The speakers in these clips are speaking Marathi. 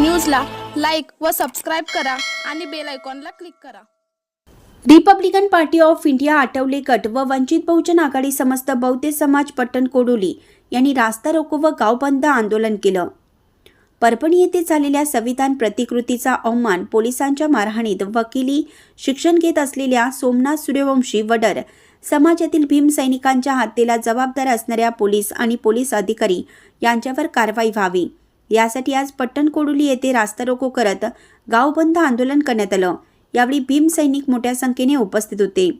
न्यूजला लाईक व सबस्क्राईब करा आणि बेल आयकॉनला क्लिक करा. Republican Party of India Athawale गट व वंचित बहुजन आघाडी समस्त बौद्ध समाज पट्टण कोडोली यांनी रास्ता रोको व गाव बंद आंदोलन केलं. परभणी येथे झालेल्या संविधान प्रतिकृतीचा अवमान पोलिसांच्या मारहाणीत वकिली शिक्षण घेत असलेल्या सोमनाथ सूर्यवंशी वडर समाजातील भीम सैनिकांच्या हत्येला जबाबदार असणाऱ्या पोलीस आणि पोलीस अधिकारी यांच्यावर कारवाई व्हावी. यासाठी आज पट्टण कोडोली येथे रास्ता रोको करत गावबंद आंदोलन करण्यात आलं. यावेळी भीम सैनिक मोठ्या संख्येने उपस्थित होते.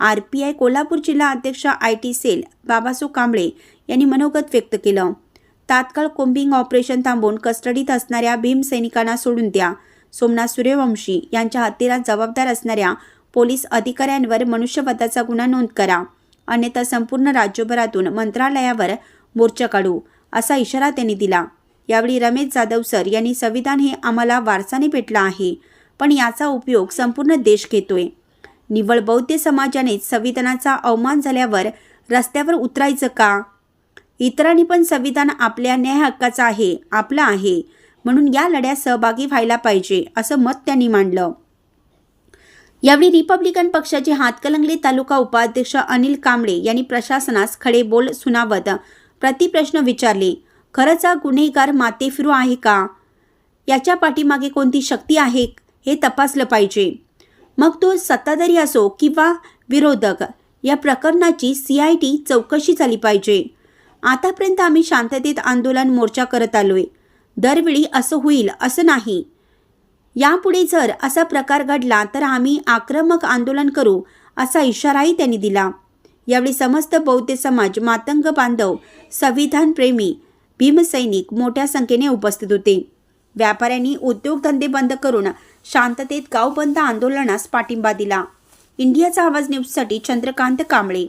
आर पी आय कोल्हापूर जिल्हा अध्यक्ष I T cell Babaso Kamble यांनी मनोगत व्यक्त केलं. तात्काळ कोम्बिंग ऑपरेशन थांबवून कस्टडीत असणाऱ्या भीम सैनिकांना सोडून द्या. सोमनाथ सूर्यवंशी यांच्या हत्येला जबाबदार असणाऱ्या पोलीस अधिकाऱ्यांवर मनुष्यवधाचा गुन्हा नोंद करा. अन्यथा संपूर्ण राज्यभरातून मंत्रालयावर मोर्चा काढू असा इशारा त्यांनी दिला. यावेळी रमेश जाधव सर यांनी संविधान हे आम्हाला वारसाने भेटलं आहे. पण याचा उपयोग संपूर्ण देश घेतोय. निव्वळ बौद्ध समाजानेच संविधानाचा अवमान झाल्यावर रस्त्यावर उतरायचं का? इतरांनी पण संविधान आपल्या न्याय हक्काचं आहे आपलं आहे. म्हणून या लढ्यात सहभागी व्हायला पाहिजे असं मत त्यांनी मांडलं. यावेळी रिपब्लिकन पक्षाचे हातकलंगले तालुका उपाध्यक्ष अनिल कांबळे यांनी प्रशासनास खडे बोल सुनावत प्रतिप्रश्न विचारले. खरंच हा गुन्हेगार मातेफिरू आहे का? याच्या पाठीमागे कोणती शक्ती आहे हे तपासलं पाहिजे. मग तो सत्ताधारी असो किंवा विरोधक या प्रकरणाची सी आय टी चौकशी झाली पाहिजे. आतापर्यंत आम्ही शांततेत आंदोलन मोर्चा करत आलोय. दरवेळी असं होईल असं नाही. यापुढे जर असा प्रकार घडला तर आम्ही आक्रमक आंदोलन करू असा इशाराही त्यांनी दिला. यावेळी समस्त बौद्ध समाज मातंग बांधव संविधान प्रेमी भीमसैनिक मोठ्या संख्येने उपस्थित होते. व्यापाऱ्यांनी उद्योगधंदे बंद करून शांततेत गाव बंद आंदोलनास पाठिंबा दिला. इंडियाचा आवाज न्यूजसाठी चंद्रकांत कांबळे.